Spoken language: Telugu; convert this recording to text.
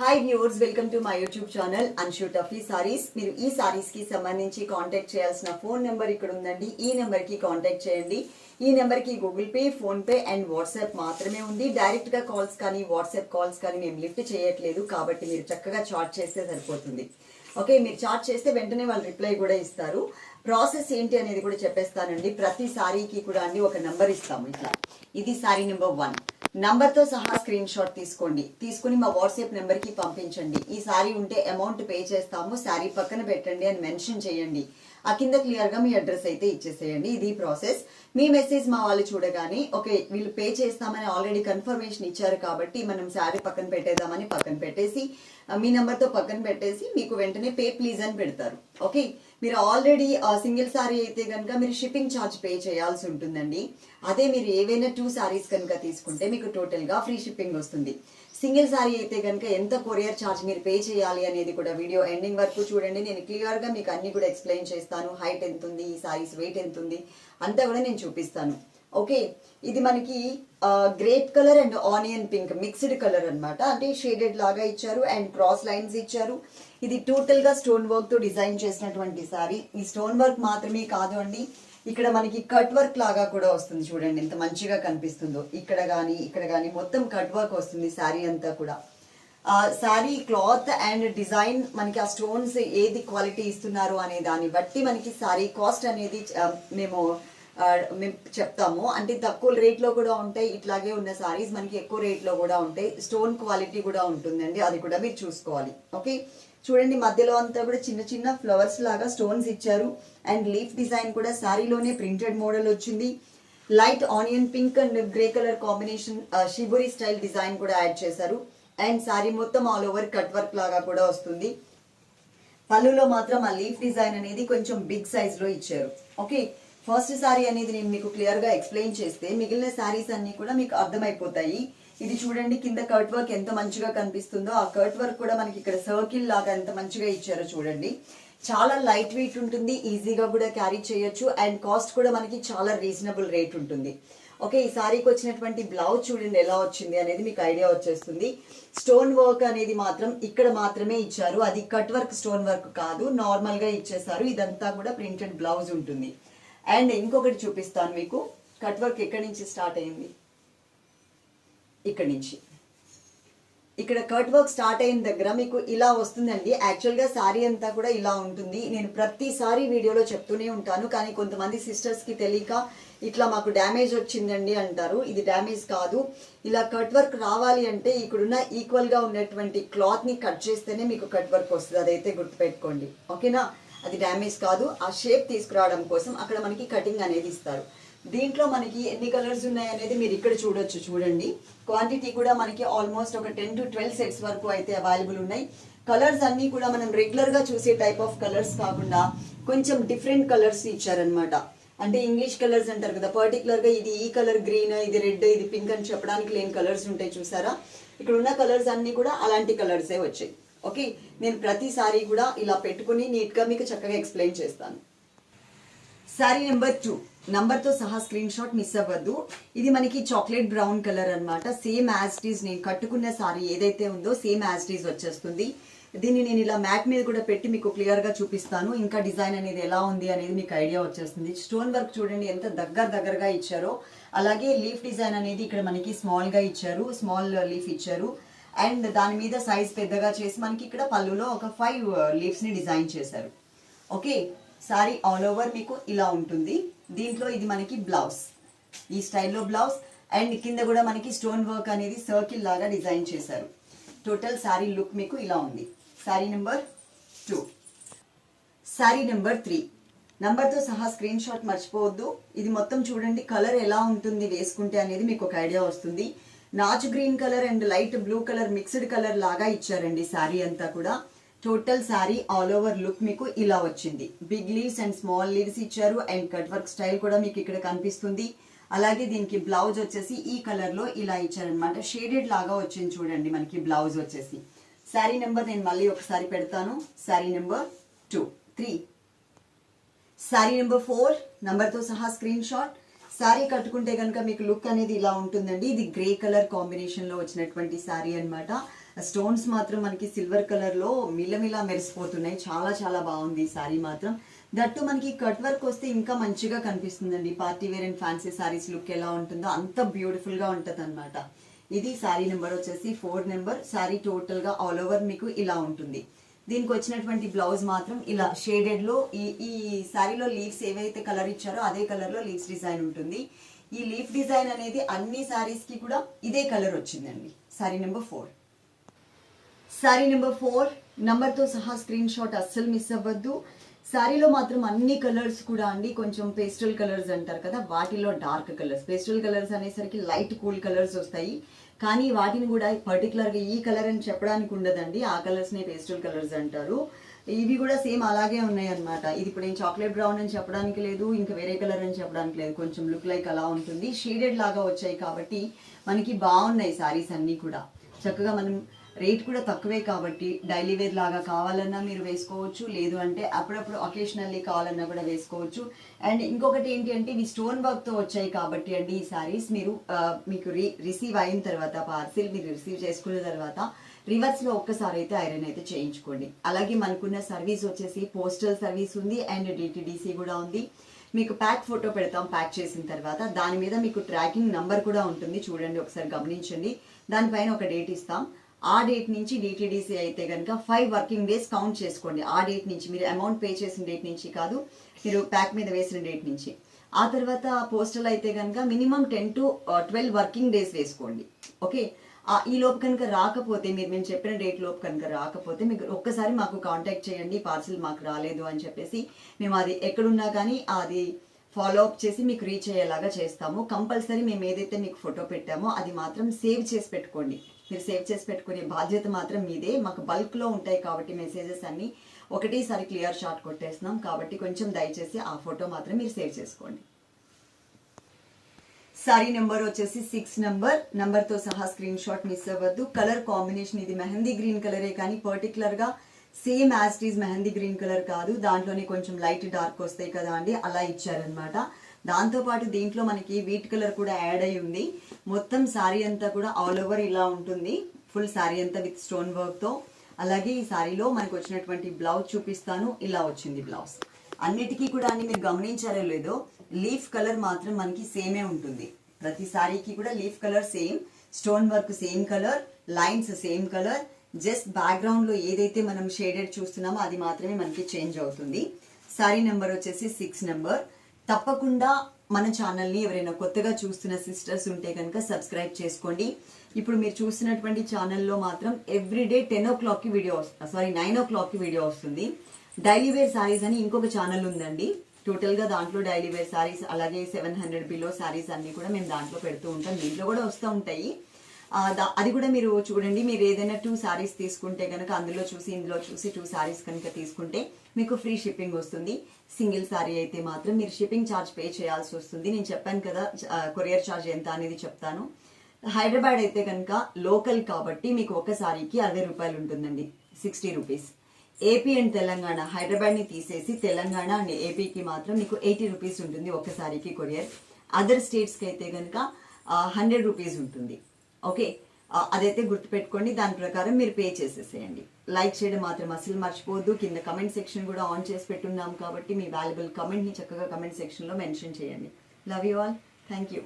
Hi viewers welcome to my YouTube channel Anshu Taffy sarees మీరు ఈ సారీస్కి సంబంధించి కాంటాక్ట్ చేయాల్సిన ఫోన్ నెంబర్ ఇక్కడ ఉందండి. ఈ నెంబర్కి కాంటాక్ట్ చేయండి. ఈ నెంబర్కి Google Pay PhonePe and WhatsApp మాత్రమే ఉంది. డైరెక్ట్గా కాల్స్ కానీ వాట్సాప్ కాల్స్ కానీ మేము లిఫ్ట్ చేయట్లేదు. కాబట్టి మీరు చక్కగా చాట్ చేస్తే సరిపోతుంది. ఓకే మీరు చాట్ చేస్తే వెంటనే వాళ్ళు రిప్లై కూడా ఇస్తారు. ప్రాసెస్ ఏంటి అనేది కూడా చెప్పేస్తానండి. ప్రతి సారీకి కూడా అండి ఒక నంబర్ ఇస్తాము ఇట్లా. ఇది సారీ నెంబర్ వన్. నంబర్తో సహా స్క్రీన్ షాట్ తీసుకోండి. తీసుకుని మా వాట్సాప్ నెంబర్కి పంపించండి. ఈ సారీ ఉంటే అమౌంట్ పే చేస్తాము. సారీ పక్కన పెట్టండి అని మెన్షన్ చేయండి. ఆ కింద క్లియర్గా మీ అడ్రస్ అయితే ఇచ్చేసేయండి. ఇది ప్రాసెస్. మీ మెసేజ్ మా వాళ్ళు చూడగానే ఓకే వీళ్ళు పే చేస్తామని ఆల్రెడీ కన్ఫర్మేషన్ ఇచ్చారు కాబట్టి మనం శారీ పక్కన పెట్టేద్దామని పక్కన పెట్టేసి మీ నెంబర్తో పక్కన పెట్టేసి మీకు వెంటనే పే ప్లీజ్ అని పెడతారు. ఓకే? మీరు ఆల్రెడీ సింగిల్ సారీ అయితే కనుక మీరు షిప్పింగ్ ఛార్జ్ పే చేయాల్సి ఉంటుందండి. అదే మీరు ఏవైనా టూ సారీస్ కనుక తీసుకుంటే మీకు టోటల్గా ఫ్రీ షిప్పింగ్ వస్తుంది. సింగిల్ సారీ అయితే కనుక ఎంత కొరియర్ ఛార్జ్ మీరు పే చేయాలి అనేది కూడా వీడియో ఎండింగ్ వరకు చూడండి. నేను క్లియర్గా మీకు అన్ని కూడా ఎక్స్ప్లెయిన్ చేస్తాను. హైట్ ఎంత ఉంది ఈ సారీస్ వెయిట్ ఎంత ఉంది అంతా కూడా నేను చూపిస్తాను. ఓకే ఇది మనకి grape colour and onion pink mixed colour అన్నమాట. అంటే షేడెడ్ లాగా ఇచ్చారు అండ్ క్రాస్ లైన్స్ ఇచ్చారు. ఇది టోటల్గా స్టోన్ వర్క్తో డిజైన్ చేసినటువంటి సారీ. ఈ స్టోన్ వర్క్ మాత్రమే కాదు అండి ఇక్కడ మనకి కట్ వర్క్ లాగా కూడా వస్తుంది చూడండి ఎంత మంచిగా కనిపిస్తుందో. ఇక్కడ కానీ ఇక్కడ కానీ మొత్తం కట్ వర్క్ వస్తుంది శారీ అంతా కూడా. ఆ శారీ క్లాత్ అండ్ డిజైన్ మనకి ఆ స్టోన్స్ ఏది క్వాలిటీ ఇస్తున్నారు అనే దాన్ని బట్టి మనకి శారీ కాస్ట్ అనేది మేము మేము చెప్తాము. అంటే తక్కువ రేట్లో కూడా ఉంటాయి ఇట్లాగే ఉన్న సారీస్ మనకి ఎక్కువ రేట్లో కూడా ఉంటాయి. స్టోన్ క్వాలిటీ కూడా ఉంటుందండి అది కూడా మీరు చూసుకోవాలి. ఓకే? చూడండి మధ్యలో అంతా కూడా చిన్న చిన్న ఫ్లవర్స్ లాగా స్టోన్స్ ఇచ్చారు. అండ్ లీఫ్ డిజైన్ కూడా శారీలోనే ప్రింటెడ్ మోడల్ వచ్చింది. Light onion pink and grey colour combination shibori style design కూడా యాడ్ చేశారు. అండ్ శారీ మొత్తం ఆల్ ఓవర్ కట్ వర్క్ లాగా కూడా వస్తుంది. పళ్ళులో మాత్రం ఆ లీఫ్ డిజైన్ అనేది కొంచెం బిగ్ సైజ్లో ఇచ్చారు. ఓకే? ఫస్ట్ శారీ అనేది నేను మీకు క్లియర్గా ఎక్స్ప్లెయిన్ చేస్తే మిగిలిన శారీస్ అన్ని కూడా మీకు అర్థమైపోతాయి. ఇది చూడండి కింద కర్ట్ వర్క్ ఎంత మంచిగా కనిపిస్తుందో. ఆ కర్ట్ వర్క్ కూడా మనకి ఇక్కడ సర్కిల్ లాగా ఎంత మంచిగా ఇచ్చారో చూడండి. చాలా లైట్ వెయిట్ ఉంటుంది ఈజీగా కూడా క్యారీ చేయొచ్చు. అండ్ కాస్ట్ కూడా మనకి చాలా రీజనబుల్ రేట్ ఉంటుంది. ఓకే ఈ సారీకి వచ్చినటువంటి బ్లౌజ్ చూడండి ఎలా వచ్చింది అనేది మీకు ఐడియా వచ్చేస్తుంది. స్టోన్ వర్క్ అనేది మాత్రం ఇక్కడ మాత్రమే ఇచ్చారు. అది కట్ వర్క్ స్టోన్ వర్క్ కాదు. నార్మల్గా ఇచ్చేసారు. ఇదంతా కూడా ప్రింటెడ్ బ్లౌజ్ ఉంటుంది. అండ్ ఇంకొకటి చూపిస్తాను మీకు. కట్ వర్క్ ఎక్కడి నుంచి స్టార్ట్ అయింది? ఇక్కడి నుంచి. ఇక్కడ కట్ వర్క్ స్టార్ట్ అయిన దగ్గర మీకు ఇలా వస్తుందండి. యాక్చువల్గా శారీ సారీ అంతా కూడా ఇలా ఉంటుంది. నేను ప్రతిసారి వీడియోలో చెప్తూనే ఉంటాను. కానీ కొంతమంది సిస్టర్స్కి తెలియక ఇట్లా మాకు డ్యామేజ్ వచ్చిందండి అంటారు. ఇది డ్యామేజ్ కాదు. ఇలా కట్ వర్క్ రావాలి అంటే ఇక్కడున్న ఈక్వల్గా ఉన్నటువంటి క్లాత్ని కట్ చేస్తేనే మీకు కట్ వర్క్ వస్తుంది. అదైతే గుర్తుపెట్టుకోండి. ఓకేనా అది డ్యామేజ్ కాదు. ఆ షేప్ తీసుకురావడం కోసం అక్కడ మనకి కటింగ్ అనేది ఇస్తారు. దీంట్లో మనకి ఎన్ని కలర్స్ ఉన్నాయి అనేది మీరు ఇక్కడ చూడొచ్చు చూడండి. క్వాంటిటీ కూడా మనకి ఆల్మోస్ట్ ఒక టెన్ టు ట్వెల్వ్ సెట్స్ వరకు అయితే అవైలబుల్ ఉన్నాయి. కలర్స్ అన్నీ కూడా మనం రెగ్యులర్గా చూసే టైప్ ఆఫ్ కలర్స్ కాకుండా కొంచెం డిఫరెంట్ కలర్స్ ఇచ్చారనమాట అంటే ఇంగ్లీష్ కలర్స్ అంటారు కదా పర్టికులర్గా ఇది ఈ కలర్ గ్రీన్ ఇది రెడ్ ఇది పింక్ అని చెప్పడానికి లేని కలర్స్ ఉంటాయి చూసారా? ఇక్కడ ఉన్న కలర్స్ అన్నీ కూడా అలాంటి కలర్సే వచ్చాయి. ఓకే నేను ప్రతిసారి కూడా ఇలా పెట్టుకుని నీట్గా మీకు చక్కగా ఎక్స్ప్లెయిన్ చేస్తాను. శారీ నెంబర్ టూ నంబర్తో సహా స్క్రీన్ షాట్ మిస్ అవ్వద్దు. ఇది మనకి చాక్లెట్ బ్రౌన్ కలర్ అన్నమాట. సేమ్ యాజ్ నేను కట్టుకున్న సారీ ఏదైతే ఉందో సేమ్ యాజ్ టీజ్ వచ్చేస్తుంది. దీన్ని నేను ఇలా మ్యాట్ మీద కూడా పెట్టి మీకు క్లియర్గా చూపిస్తాను. ఇంకా డిజైన్ అనేది ఎలా ఉంది అనేది మీకు ఐడియా వచ్చేస్తుంది. స్టోన్ వర్క్ చూడండి ఎంత దగ్గర దగ్గరగా ఇచ్చారో. అలాగే లీఫ్ డిజైన్ అనేది ఇక్కడ మనకి స్మాల్గా ఇచ్చారు. స్మాల్ లీఫ్ ఇచ్చారు. అండ్ దాని మీద సైజ్ పెద్దగా చేసి మనకి ఇక్కడ పళ్ళులో ఒక ఫైవ్ లీవ్స్ని డిజైన్ చేశారు. ఓకే సారీ ఆల్ ఓవర్ మీకు ఇలా ఉంటుంది. దీంట్లో ఇది మనకి బ్లౌజ్ ఈ స్టైల్లో బ్లౌజ్ అండ్ కింద కూడా మనకి స్టోన్ వర్క్ అనేది సర్కిల్ లాగా డిజైన్ చేశారు. టోటల్ సారీ లుక్ మీకు ఇలా ఉంది. Saree number two saree number three నంబర్తో సహా స్క్రీన్ షాట్ మర్చిపోవద్దు. ఇది మొత్తం చూడండి. కలర్ ఎలా ఉంటుంది వేసుకుంటే అనేది మీకు ఒక ఐడియా వస్తుంది. Notch green colour and light blue colour mixed colour లాగా ఇచ్చారండి శారీ అంతా కూడా. Total saree all over look మీకు ఇలా వచ్చింది. Big leaves and small leaves ఇచ్చారు అండ్ కట్ వర్క్ స్టైల్ కూడా మీకు ఇక్కడ కనిపిస్తుంది. అలాగే దీనికి బ్లౌజ్ వచ్చేసి ఈ కలర్లో ఇలా ఇచ్చారనమాట షేడెడ్ లాగా వచ్చింది చూడండి మనకి బ్లౌజ్ వచ్చేసి. శారీ నెంబర్ నేను మళ్ళీ ఒకసారి పెడతాను. Saree number two three saree number ఫోర్తో సహా స్క్రీన్ షాట్ శారీ కట్టుకుంటే కనుక మీకు లుక్ అనేది ఇలా ఉంటుందండి. ఇది గ్రే కలర్ కాంబినేషన్లో వచ్చినటువంటి శారీ అన్నమాట. స్టోన్స్ మాత్రం మనకి సిల్వర్ కలర్లో మిలమిలా మెరిసిపోతున్నాయి. చాలా చాలా బాగుంది ఈ సారీ మాత్రం. దట్టు మనకి కట్ వర్క్ వస్తే ఇంకా మంచిగా కనిపిస్తుందండి. Party wear and fancy sarees look ఎలా ఉంటుందో అంత బ్యూటిఫుల్గా ఉంటుంది అనమాట ఇది సారీ నెంబర్ వచ్చేసి ఫోర్ నెంబర్. శారీ టోటల్గా ఆల్ ఓవర్ మీకు ఇలా ఉంటుంది. దీనికి వచ్చినటువంటి బ్లౌజ్ మాత్రం ఇలా షేడెడ్లో ఈ ఈ శారీలో లీవ్స్ ఏవైతే కలర్ ఇచ్చారో అదే కలర్లో లీవ్స్ డిజైన్ ఉంటుంది. ఈ లీఫ్ డిజైన్ అనేది అన్ని సారీస్కి కూడా ఇదే కలర్ వచ్చిందండి. Sari number four. Sari number ఫోర్తో సహా స్క్రీన్ షాట్ అస్సలు మిస్ అవ్వద్దు. శారీలో మాత్రం అన్ని కలర్స్ కూడా అండి కొంచెం పేస్టల్ కలర్స్ అంటారు కదా వాటిలో డార్క్ కలర్స్. పేస్టల్ కలర్స్ అనేసరికి లైట్ కూల్ కలర్స్ వస్తాయి. కానీ వాటిని కూడా పర్టికులర్గా ఈ కలర్ అని చెప్పడానికి ఉండదండి. ఆ కలర్స్నే పేస్టల్ కలర్స్ అంటారు. ఇవి కూడా సేమ్ అలాగే ఉన్నాయి అన్నమాట ఇది ఇప్పుడు నేను చాక్లెట్ బ్రౌన్ అని చెప్పడానికి లేదు ఇంకా వేరే కలర్ అని చెప్పడానికి లేదు. కొంచెం లుక్ లైక్ అలా ఉంటుంది. షేడెడ్ లాగా వచ్చాయి కాబట్టి మనకి బాగున్నాయి సారీస్ అన్నీ కూడా. చక్కగా మనం రేట్ కూడా తక్కువే కాబట్టి డైలీ వేర్ లాగా కావాలన్నా మీరు వేసుకోవచ్చు. లేదు అంటే అప్పుడప్పుడు ఒకేషనల్లీ కావాలన్నా కూడా వేసుకోవచ్చు. అండ్ ఇంకొకటి ఏంటి అంటే ఇవి స్టోన్ వర్క్తో వచ్చాయి కాబట్టి అండి ఈ శారీస్ మీరు మీకు రి రిసీవ్ అయిన తర్వాత పార్సిల్ మీరు రిసీవ్ చేసుకున్న తర్వాత రివర్స్లో ఒక్కసారి అయితే ఐరన్ అయితే చేయించుకోండి. అలాగే మనకున్న సర్వీస్ వచ్చేసి పోస్టల్ సర్వీస్ ఉంది అండ్ డిటిడిసి కూడా ఉంది. మీకు ప్యాక్ ఫోటో పెడతాం ప్యాక్ చేసిన తర్వాత దాని మీద మీకు ట్రాకింగ్ నంబర్ కూడా ఉంటుంది. చూడండి ఒకసారి గమనించండి. దానిపైన ఒక డేట్ ఇస్తాం. ఆ డేట్ నుంచి డిటిడిసి అయితే కనుక ఫైవ్ వర్కింగ్ డేస్ కౌంట్ చేసుకోండి. ఆ డేట్ నుంచి మీరు అమౌంట్ పే చేసిన డేట్ నుంచి కాదు మీరు ప్యాక్ మీద వేసిన డేట్ నుంచి. ఆ తర్వాత పోస్టల్ అయితే కనుక minimum ten to twelve working days వేసుకోండి. ఓకే ఈ లోపు కనుక రాకపోతే మీరు మేము చెప్పిన డేట్ లోపు కనుక రాకపోతే మీకు ఒక్కసారి మాకు కాంటాక్ట్ చేయండి పార్సిల్ మాకు రాలేదు అని చెప్పేసి మేము అది ఎక్కడున్నా కానీ అది ఫాలో అప్ చేసి మీకు రీచ్ అయ్యేలాగా చేస్తాము. కంపల్సరీ మేము ఏదైతే మీకు ఫోటో పెట్టామో అది మాత్రం సేవ్ చేసి పెట్టుకోండి. మీరు సేవ్ చేసి పెట్టుకునే బాధ్యత మాత్రం మీదే. మాకు బల్క్లో ఉంటాయి కాబట్టి మెసేజెస్ అన్ని ఒకటేసారి క్లియర్ షాట్ కొట్టేస్తున్నాం. కాబట్టి కొంచెం దయచేసి ఆ ఫోటో మాత్రం మీరు సేవ్ చేసుకోండి. సారీ నెంబర్ వచ్చేసి సిక్స్ నెంబర్. నెంబర్తో సహా స్క్రీన్ షాట్ మిస్ అవ్వద్దు. కలర్ కాంబినేషన్ ఇది మెహందీ గ్రీన్ కలరే కానీ పర్టికులర్గా same as it is mehndi green colour కాదు. దాంట్లోనే కొంచెం లైట్ డార్క్ వస్తాయి కదా అండి. అలా ఇచ్చారనమాట దాంతో పాటు దీంట్లో మనకి వీట్ కలర్ కూడా యాడ్ అయి ఉంది. మొత్తం శారీ అంతా కూడా ఆల్ ఓవర్ ఇలా ఉంటుంది. ఫుల్ శారీ అంతా విత్ స్టోన్ వర్క్తో అలాగే ఈ శారీలో మనకు వచ్చినటువంటి బ్లౌజ్ చూపిస్తాను. ఇలా వచ్చింది బ్లౌజ్ అన్నిటికీ కూడా అని మీరు గమనించారో లేదో లీఫ్ కలర్ మాత్రం మనకి సేమే ఉంటుంది. ప్రతి సారీకి కూడా leaf colour same stone work same colour lines same colour just బ్యాక్గ్రౌండ్లో ఏదైతే మనం షేడెడ్ చూస్తున్నామో అది మాత్రమే మనకి చేంజ్ అవుతుంది. శారీ నెంబర్ వచ్చేసి సిక్స్ నెంబర్ తప్పకుండా మన ఛానల్ని ఎవరైనా కొత్తగా చూస్తున్న సిస్టర్స్ ఉంటే కనుక సబ్స్క్రైబ్ చేసుకోండి. ఇప్పుడు మీరు చూస్తున్నటువంటి ఛానల్లో మాత్రం ఎవ్రీడే టెన్ ఓ క్లాక్కి వీడియో వస్తుంది సారీ నైన్ ఓ క్లాక్కి వీడియో వస్తుంది. డైలీ వేర్ సారీస్ అని ఇంకొక ఛానల్ ఉందండి. టోటల్గా దాంట్లో డైలీ వేర్ సారీస్ అలాగే సెవెన్ హండ్రెడ్ బిలో సారీస్ అన్నీ కూడా మేము దాంట్లో పెడుతూ ఉంటాం. దీంట్లో కూడా వస్తూ ఉంటాయి. అది కూడా మీరు చూడండి మీరు ఏదైనా టూ సారీస్ తీసుకుంటే కనుక అందులో చూసి ఇందులో చూసి టూ సారీస్ కనుక తీసుకుంటే మీకు ఫ్రీ షిప్పింగ్ వస్తుంది. సింగిల్ సారీ అయితే మాత్రం మీరు షిప్పింగ్ ఛార్జ్ పే చేయాల్సి వస్తుంది. నేను చెప్పాను కదా కొరియర్ ఛార్జ్ ఎంత అనేది చెప్తాను. హైదరాబాద్ అయితే కనుక లోకల్ కాబట్టి మీకు ఒక సారీకి అరవై రూపాయలు ఉంటుందండి sixty rupees AP and Telangana హైదరాబాద్ని తీసేసి తెలంగాణ అండ్ ఏపీకి మాత్రం మీకు ఎయిటీ రూపీస్ ఉంటుంది ఒక కొరియర్ అదర్ స్టేట్స్కి అయితే కనుక హండ్రెడ్ రూపీస్ ఉంటుంది. ఓకే. అదైతే గుర్తుపెట్టుకోండి. దాని ప్రకారం మీరు పే చేసేసేయండి. లైక్ చేయడం మాత్రం అసలు మర్చిపోవద్దు. కింద కమెంట్ సెక్షన్ కూడా ఆన్ చేసి పెట్టున్నాం కాబట్టి మీ వాల్యుబుల్ కమెంట్ని చక్కగా కమెంట్ సెక్షన్లో మెన్షన్ చేయండి. Love you all thank you